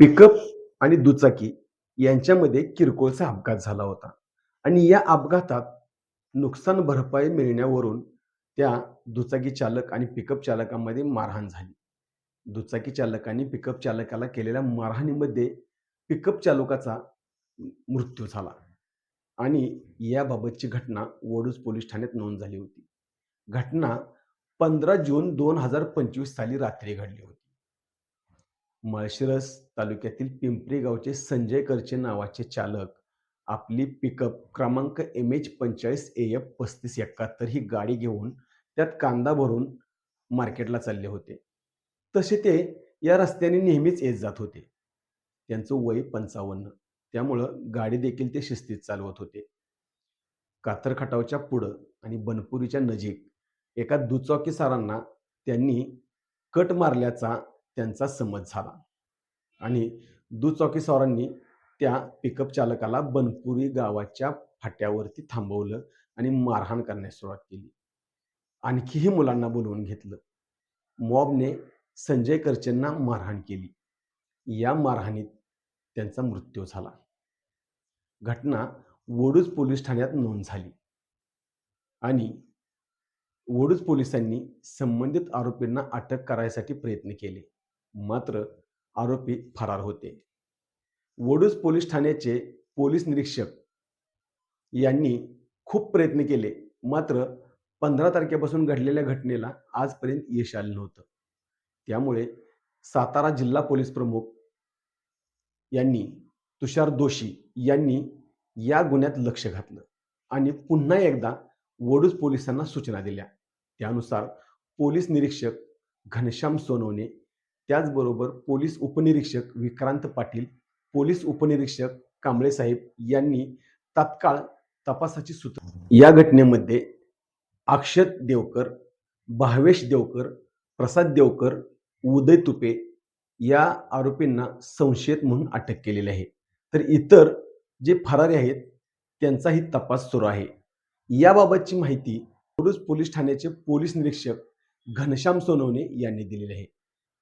Pickup आणि दुचाकी यांच्यामध्ये किरकोळचा अपघात झाला होता. आणि या अपघातात नुकसान भरपाई मिळण्यावरून त्या दुचाकी चालक आणि पिकअप चालकामध्ये मारहाण झाली. दुचाकी चालकाने पिकअप चालकाला केलेल्या मारहाणीमध्ये पिकअप चालकाचा मृत्यू झाला आणि याबाबतची घटना वडूज पोलीस ठाण्यात नोंद झाली होती. घटना पंधरा जून दोन हजार पंचवीस साली रात्री घडली होती. माळशिरस तालुक्यातील पिंपरी गावचे संजय करचे नावाचे चालक. आपली पिकअप क्रमांक एम एच पंचेचाळीस ए एफ पस्तीस एकाहत्तर ही गाडी घेऊन त्यात कांदा भरून मार्केटला चालले होते. तसे ते या रस्त्याने नेहमीच येत जात होते. त्यांचं वय पंचावन्न. त्यामुळं गाडी देखील ते शिस्तीत चालवत होते. कातरखटावच्या पुढं आणि बनपुरीच्या नजीक एका दुचाकीसारांना त्यांनी कट मारल्याचा त्यांचा समज झाला. आणि दुचाकीस्वारांनी त्या पिकअप चालकाला बनपुरी गावाच्या फाट्यावरती थांबवलं आणि मारहाण करण्यास सुरुवात केली. आणखीही मुलांना बोलवून घेतलं. मॉबने संजय करचेंना मारहाण केली. या मारहाणीत त्यांचा मृत्यू झाला. घटना वडूज पोलीस ठाण्यात नोंद झाली. आणि वडूज पोलिसांनी संबंधित आरोपींना अटक करायसाठी प्रयत्न केले. मात्र आरोपी फरार होते. वडूज पोलीस ठाण्याचे पोलीस निरीक्षक यांनी खूप प्रयत्न केले मात्र पंधरा तारखेपासून घडलेल्या घटनेला आजपर्यंत यश आलं नव्हतं. त्यामुळे सातारा जिल्हा पोलीस प्रमुख यांनी तुषार दोशी यांनी या गुन्ह्यात लक्ष घातलं आणि पुन्हा एकदा वडूज पोलिसांना सूचना दिल्या. त्यानुसार पोलीस निरीक्षक घनश्याम सोनवणे त्याचबरोबर पोलीस उपनिरीक्षक विक्रांत पाटील पोलीस उपनिरीक्षक कांबळे साहेब यांनी तात्काळ तपासाची सूत्र या घटनेमध्ये अक्षत देवकर भावेश देवकर प्रसाद देवकर उदय तुपे या आरोपींना संशयित म्हणून अटक केलेली आहे. तर इतर जे फरारी आहेत त्यांचाही तपास सुरू आहे. याबाबतची माहिती पोलीस ठाण्याचे पोलीस निरीक्षक घनश्याम सोनवणे यांनी दिलेली आहे.